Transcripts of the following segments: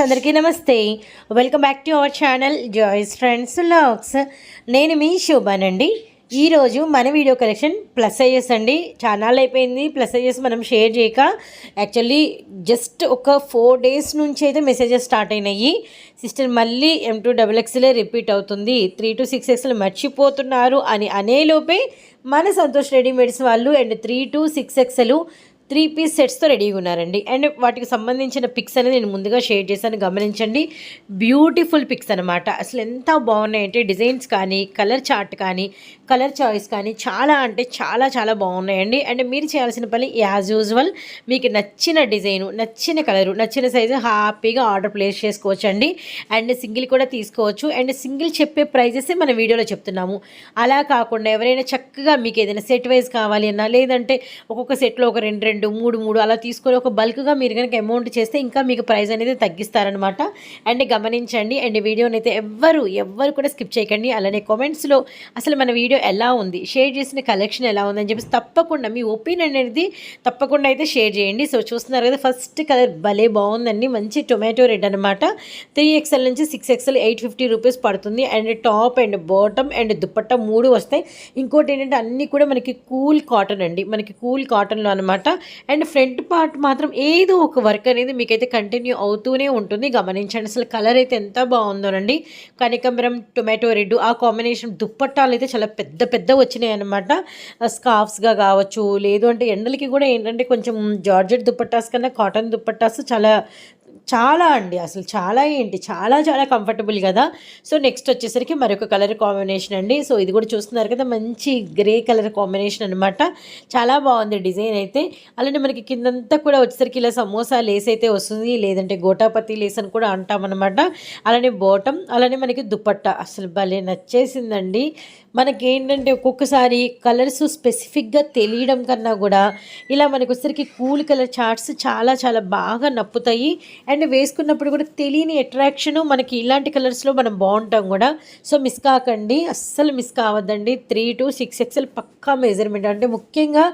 అందరికీ నమస్తే. Welcome back to our channel Joyce friends లాక్స్ నేను మీ శోభానండి. ఈరోజు మన వీడియో కలెక్షన్ ప్లస్ అయ్యేస్ అండి. ఛానల్ అయిపోయింది. ప్లస్ అయ్యేస్ మనం షేర్ చేయక యాక్చువల్లీ జస్ట్ ఒక ఫోర్ డేస్ నుంచి అయితే మెసేజెస్ స్టార్ట్ అయినాయి. సిస్టర్ మళ్ళీ ఎం టూ డబుల్ ఎక్స్లే రిపీట్ అవుతుంది. త్రీ టు సిక్స్ ఎక్స్లు మర్చిపోతున్నారు అని అనేలోపే మన సంతోష్ రెడీమేడ్స్ వాళ్ళు అండ్ త్రీ టు సిక్స్ ఎక్స్లు త్రీ పీస్ సెట్స్తో రెడీగా ఉన్నారండి. అండ్ వాటికి సంబంధించిన పిక్స్ అనేది నేను ముందుగా షేర్ చేశాను. గమనించండి బ్యూటిఫుల్ పిక్స్ అనమాట అసలు ఎంత బాగున్నాయంటే డిజైన్స్ కానీ కలర్ చార్ట్ కానీ కలర్ చాయిస్ కానీ చాలా అంటే చాలా చాలా బాగున్నాయండి. అండ్ మీరు చేయాల్సిన పని యాజ్ యూజువల్ మీకు నచ్చిన డిజైను నచ్చిన కలరు నచ్చిన సైజు హ్యాపీగా ఆర్డర్ ప్లేస్ చేసుకోవచ్చు అండి అండ్ సింగిల్ కూడా తీసుకోవచ్చు. అండ్ సింగిల్ చెప్పే ప్రైజెస్ మన వీడియోలో చెప్తున్నాము. అలా కాకుండా ఎవరైనా చక్కగా మీకు ఏదైనా సెట్ వైజ్ కావాలి అన్నా లేదంటే ఒక్కొక్క సెట్లో ఒక రెండు రెండు మూడు మూడు అలా తీసుకొని ఒక బల్క్గా మీరు కనుక అమౌంట్ చేస్తే ఇంకా మీకు ప్రైస్ అనేది తగ్గిస్తారనమాట అండ్ గమనించండి అండ్ వీడియోని అయితే ఎవ్వరు ఎవ్వరు కూడా స్కిప్ చేయకండి. అలానే కామెంట్స్లో అసలు మన వీడియో ఎలా ఉంది? షేర్ చేసిన కలెక్షన్ ఎలా ఉందని చెప్పేసి తప్పకుండా మీ ఒపీనియన్ అనేది తప్పకుండా అయితే షేర్ చేయండి. సో చూస్తున్నారు కదా ఫస్ట్ కలర్ భలే బాగుందండి. మంచి టొమాటో రెడ్ అనమాట త్రీ ఎక్స్ఎల్ నుంచి six XL eight fifty rupees పడుతుంది. And top and bottom and dupatta మూడు వస్తాయి. ఇంకోటి ఏంటంటే అన్నీ కూడా మనకి కూల్ కాటన్ అండి. మనకి కూల్ కాటన్లో అనమాట అండ్ ఫ్రంట్ పార్ట్ మాత్రం ఏదో ఒక వర్క్ అనేది మీకైతే కంటిన్యూ అవుతూనే ఉంటుంది. గమనించండి అసలు కలర్ అయితే ఎంత బాగుందోనండి. కనకాంబరం టొమాటో రెడ్ ఆ కాంబినేషన్ దుప్పట్టాలు అయితే చాలా పెద్ద పెద్ద వచ్చినాయి అనమాట స్కార్ఫ్స్గా కావచ్చు లేదు అంటే ఎండలకి కూడా ఏంటంటే కొంచెం జార్జెట్ దుప్పట్టాస్ కన్నా కాటన్ దుప్పట్టాస్ చాలా చాలా అండి. అసలు చాలా ఏంటి? చాలా చాలా కంఫర్టబుల్ కదా. సో నెక్స్ట్ వచ్చేసరికి మరొక కలర్ కాంబినేషన్ అండి. సో ఇది కూడా చూస్తున్నారు కదా మంచి గ్రే కలర్ కాంబినేషన్ అనమాట చాలా బాగుంది డిజైన్ అయితే. అలానే మనకి కిందంతా కూడా వచ్చేసరికి ఇలా సమోసా లేస్ అయితే వస్తుంది. లేదంటే గోటాపతి లేస్ అని కూడా అంటామన్నమాట అలానే బోటం అలానే మనకి దుపట్ట. అసలు భలే నచ్చేసిందండి. మనకి ఏంటంటే ఒక్కొక్కసారి కలర్స్ స్పెసిఫిక్గా తెలియడం కన్నా కూడా ఇలా మనకి వచ్చేసరికి కూల్ కలర్ చార్ట్స్ చాలా చాలా బాగా నప్పుతాయి. అండ్ వేసుకున్నప్పుడు కూడా తెలియని అట్రాక్షన్ మనకి ఇలాంటి కలర్స్లో మనం బాగుంటాం కూడా. సో మిస్ కాకండి. అస్సలు మిస్ కావద్దండి. త్రీ టు సిక్స్ ఎక్స్ఎల్ పక్కా మెజర్మెంట్ అంటే ముఖ్యంగా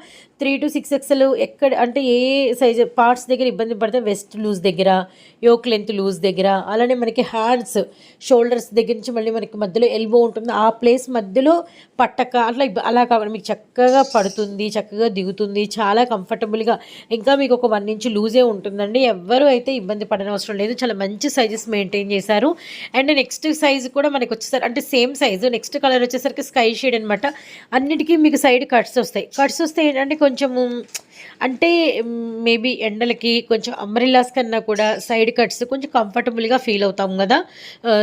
త్రీ టు సిక్స్ ఎక్స్ఎల్ ఎక్కడ అంటే ఏ సైజ్ పార్ట్స్ దగ్గర ఇబ్బంది పడితే వెస్ట్ లూజ్ దగ్గర యోక్ లెంత్ లూజ్ దగ్గర అలానే మనకి హ్యాండ్స్ షోల్డర్స్ దగ్గర నుంచి మళ్ళీ మనకి మధ్యలో ఎల్బో ఉంటుంది. ఆ ప్లేస్ మధ్యలో పట్టక అట్లా అలా కావాలి మీకు చక్కగా పడుతుంది చక్కగా దిగుతుంది చాలా కంఫర్టబుల్గా. ఇంకా మీకు ఒక వన్ ఇంచ్ లూజే ఉంటుందండి. ఎవ్వరూ అయితే ఇబ్బంది పడని అవసరం లేదు. చాలా మంచి సైజెస్ మెయింటైన్ చేశారు. అండ్ నెక్స్ట్ సైజ్ కూడా మనకి వచ్చేసరికి అంటే సేమ్ సైజు నెక్స్ట్ కలర్ వచ్చేసరికి స్కై షేడ్ అనమాట అన్నిటికీ మీకు సైడ్ కట్స్ వస్తాయి. కట్స్ వస్తే ఏంటంటే కొంచెము అంటే మేబీ ఎండలకి కొంచెం అంబ్రిల్లాస్ కన్నా కూడా సైడ్ కట్స్ కొంచెం కంఫర్టబుల్గా ఫీల్ అవుతాం కదా.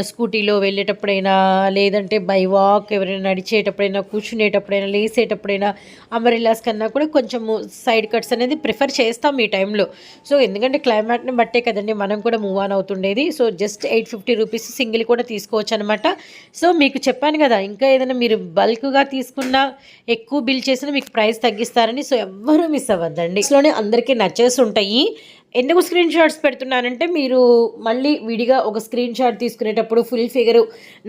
స్కూటీలో వెళ్ళేటప్పుడైనా లేదంటే బై వాక్ ఎవరైనా నడిచేటప్పుడైనా కూర్చునేటప్పుడైనా లేసేటప్పుడైనా అంబ్రిల్లాస్ కన్నా కూడా కొంచెము సైడ్ కట్స్ అనేది ప్రిఫర్ చేస్తాం ఈ టైంలో సో ఎందుకంటే క్లైమేట్ని బట్టే కదండి మనం కూడా move on అవుతుండేది. So just eight fifty rupees single కూడా తీసుకోవచ్చు అనమాట సో మీకు చెప్పాను కదా ఇంకా ఏదైనా మీరు బల్క్గా తీసుకున్నా ఎక్కువ బిల్ చేసినా మీకు ప్రైస్ తగ్గిస్తారని. సో ఎవ్వరూ మిస్ అవ్వద్దండి ఇస్లోనే అందరికీ నచ్చేసి ఉంటాయి. ఎందుకు స్క్రీన్ షాట్స్ పెడుతున్నానంటే మీరు మళ్ళీ విడిగా ఒక స్క్రీన్ షాట్ తీసుకునేటప్పుడు ఫుల్ ఫిగర్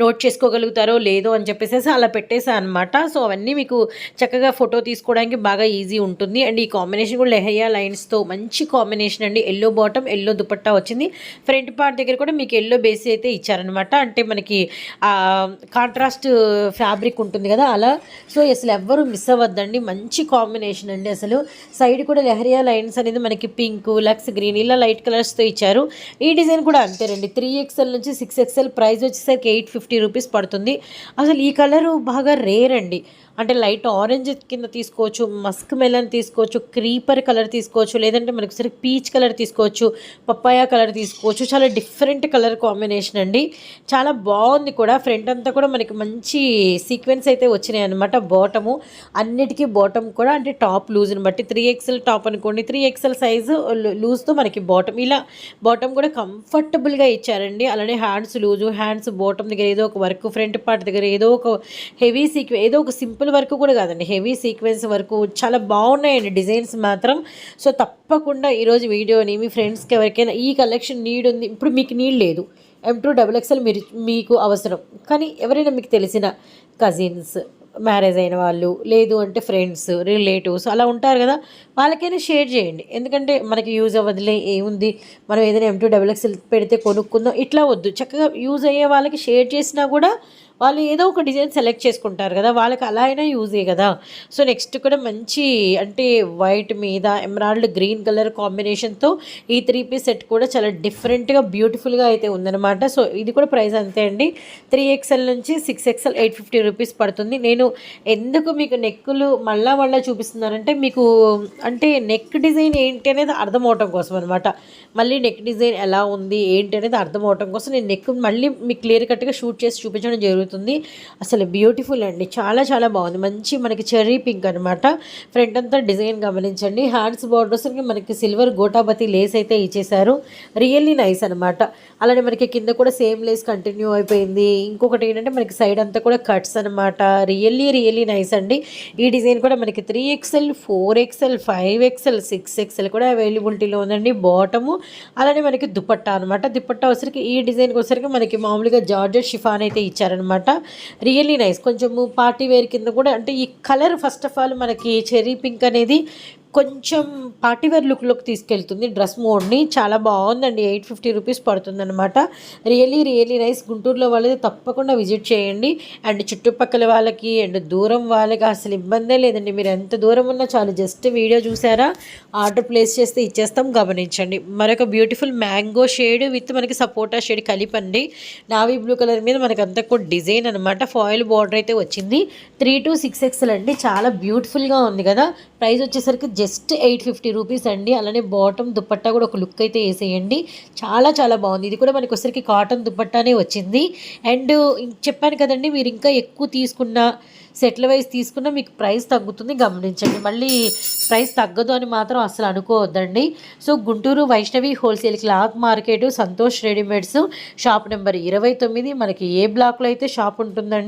నోట్ చేసుకోగలుగుతారో లేదో అని చెప్పేసి అలా పెట్టేసా అనమాట సో అవన్నీ మీకు చక్కగా ఫోటో తీసుకోవడానికి బాగా ఈజీ ఉంటుంది. అండ్ ఈ కాంబినేషన్ కూడా లెహరియా లైన్స్తో మంచి కాంబినేషన్ అండి. ఎల్లో బాటమ్ ఎల్లో దుపట్టా వచ్చింది. ఫ్రంట్ పార్ట్ దగ్గర కూడా మీకు ఎల్లో బేస్ అయితే ఇచ్చారనమాట అంటే మనకి కాంట్రాస్ట్ ఫ్యాబ్రిక్ ఉంటుంది కదా అలా. సో అసలు ఎవ్వరూ మిస్ అవ్వద్దండి. మంచి కాంబినేషన్ అండి అసలు. సైడ్ కూడా లెహరియా లైన్స్ అనేది మనకి పింక్ లక్స్ గ్రీన్ ఇలా లైట్ కలర్స్తో ఇచ్చారు. ఈ డిజైన్ కూడా అంతేనండి త్రీ ఎక్స్ఎల్ నుంచి సిక్స్ ఎక్స్ఎల్ ప్రైస్ వచ్చేసరికి ఎయిట్ ఫిఫ్టీ రూపీస్ పడుతుంది. అసలు ఈ కలరు బాగా రేర్ అండి. అంటే లైట్ ఆరెంజ్ కింద తీసుకోవచ్చు మస్క్ మెలన్ తీసుకోవచ్చు క్రీపర్ కలర్ తీసుకోవచ్చు లేదంటే మనకు సరే పీచ్ కలర్ తీసుకోవచ్చు పప్పాయ కలర్ తీసుకోవచ్చు. చాలా డిఫరెంట్ కలర్ కాంబినేషన్ అండి. చాలా బాగుంది కూడా. ఫ్రంట్ అంతా కూడా మనకి మంచి సీక్వెన్స్ అయితే వచ్చినాయి అనమాట బాటము అన్నిటికీ బాటమ్ కూడా. అంటే టాప్ లూజ్ని బట్టి త్రీ ఎక్స్ఎల్ టాప్ అనుకోండి. త్రీ ఎక్స్ఎల్ సైజు లూజ్తో మనకి బాటమ్ ఇలా బాటమ్ కూడా కంఫర్టబుల్గా ఇచ్చారండి. అలానే హ్యాండ్స్ లూజు హ్యాండ్స్ బాటమ్ దగ్గర ఏదో ఒక వర్క్ ఫ్రంట్ పార్ట్ దగ్గర ఏదో ఒక హెవీ సీక్వెన్స్ ఏదో ఒక సింపుల్ వర్క్ కూడా కాదండి. హెవీ సీక్వెన్స్ వరకు చాలా బాగున్నాయండి డిజైన్స్ మాత్రం. సో తప్పకుండా ఈరోజు వీడియోని మీ ఫ్రెండ్స్కి ఎవరికైనా ఈ కలెక్షన్ నీడ్ ఉంది. ఇప్పుడు మీకు నీడ్ లేదు. ఎం టూ డబుల్ ఎక్స్ఎల్ మీరు మీకు అవసరం. కానీ ఎవరైనా మీకు తెలిసిన కజిన్స్ మ్యారేజ్ అయిన వాళ్ళు లేదు అంటే ఫ్రెండ్స్ రిలేటివ్స్ అలా ఉంటారు కదా వాళ్ళకైనా షేర్ చేయండి. ఎందుకంటే మనకి యూజ్ అవ్వదులే ఏముంది మనం ఏదైనా ఎం టూ డబుల్ పెడితే కొనుక్కుందాం ఇట్లా వద్దు. చక్కగా యూజ్ అయ్యే వాళ్ళకి షేర్ చేసినా కూడా వాళ్ళు ఏదో ఒక డిజైన్ సెలెక్ట్ చేసుకుంటారు కదా వాళ్ళకి అలా అయినా యూజే కదా. సో నెక్స్ట్ కూడా మంచి అంటే వైట్ మీద ఎమరాల్డ్ గ్రీన్ కలర్ కాంబినేషన్తో ఈ త్రీ పీస్ సెట్ కూడా చాలా డిఫరెంట్గా బ్యూటిఫుల్గా అయితే ఉందన్నమాట. సో ఇది కూడా ప్రైస్ అంతే అండి. త్రీ ఎక్స్ఎల్ నుంచి six XL eight fifty rupees పడుతుంది. నేను ఎందుకు మీకు నెక్కులు మళ్ళా మళ్ళీ చూపిస్తున్నానంటే మీకు అంటే నెక్ డిజైన్ ఏంటి అనేది అర్థం అవటం కోసం అనమాట మళ్ళీ నెక్ డిజైన్ ఎలా ఉంది ఏంటి అనేది అర్థం అవటం కోసం నేను నెక్ మళ్ళీ మీకు క్లియర్ కట్గా షూట్ చేసి చూపించడం జరుగుతుంది. అసలు బ్యూటిఫుల్ అండి. చాలా చాలా బాగుంది. మంచి మనకి చెర్రీ పింక్ అనమాట ఫ్రంట్ అంతా డిజైన్ గమనించండి. హ్యాండ్స్ బార్డర్స్కి మనకి సిల్వర్ గోటాబతి లేస్ అయితే ఇచ్చేసారు రియల్లీ నైస్ అనమాట అలానే మనకి కింద కూడా సేమ్ లేస్ కంటిన్యూ అయిపోయింది. ఇంకొకటి ఏంటంటే మనకి సైడ్ అంతా కూడా కట్స్ అనమాట రియల్లీ రియల్లీ నైస్ అండి. ఈ డిజైన్ కూడా మనకి three XL four XL five XL six XL కూడా అవైలబిలిటీలో ఉందండి. బాటము అలానే మనకి దుపట్టా అనమాట దుపట్టా వచ్చరికి ఈ డిజైన్కి వచ్చరికి మనకి మామూలుగా జార్జెట్ షిఫాన్ అయితే ఇచ్చారనమాట రియల్లీ నైస్ కొంచెము పార్టీ వేర్ కింద కూడా అంటే ఈ కలర్ ఫస్ట్ ఆఫ్ ఆల్ మనకి చెర్రీ పింక్ అనేది కొంచెం పార్టీవేర్ లుక్లోకి తీసుకెళ్తుంది. డ్రెస్ మోడ్ని చాలా బాగుందండి. ఎయిట్ ఫిఫ్టీ రూపీస్ పడుతుందనమాట రియలీ రియలీ నైస్. గుంటూరులో వాళ్ళది తప్పకుండా విజిట్ చేయండి. అండ్ చుట్టుపక్కల వాళ్ళకి అండ్ దూరం వాళ్ళకి అసలు ఇబ్బందే లేదండి. మీరు ఎంత దూరం ఉన్నా చాలు. జస్ట్ వీడియో చూసారా? ఆర్డర్ ప్లేస్ చేస్తే ఇచ్చేస్తాం. గమనించండి. మరొక బ్యూటిఫుల్ మ్యాంగో షేడ్ విత్ మనకి సపోటా షేడ్ కలిపండి. నావీ బ్లూ కలర్ మీద మనకి అంత డిజైన్ అనమాట ఫాయిల్ బార్డర్ అయితే వచ్చింది. త్రీ టు సిక్స్ ఎక్స్ఎల్ అండి. చాలా బ్యూటిఫుల్గా ఉంది కదా. ప్రైస్ వచ్చేసరికి జస్ట్ ఎయిట్ ఫిఫ్టీ రూపీస్ అండి. అలానే బాటమ్ దుపట్టా కూడా ఒక లుక్ అయితే వేసేయండి. చాలా చాలా బాగుంది. ఇది కూడా మనకి వచ్చరికి కాటన్ దుపట్టానే వచ్చింది. అండ్ చెప్పాను కదండి మీరు ఇంకా ఎక్కువ తీసుకున్న సెట్ల వైజ్ తీసుకున్న మీకు ప్రైస్ తగ్గుతుంది. గమనించండి. మళ్ళీ ప్రైస్ తగ్గదు అని మాత్రం అసలు అనుకోవద్దండి. So Guntur Vaishnavi wholesale cloth market Santosh readymades shop number ఇరవై తొమ్మిది. మనకి ఏ బ్లాక్లో అయితే షాప్ ఉంటుందండి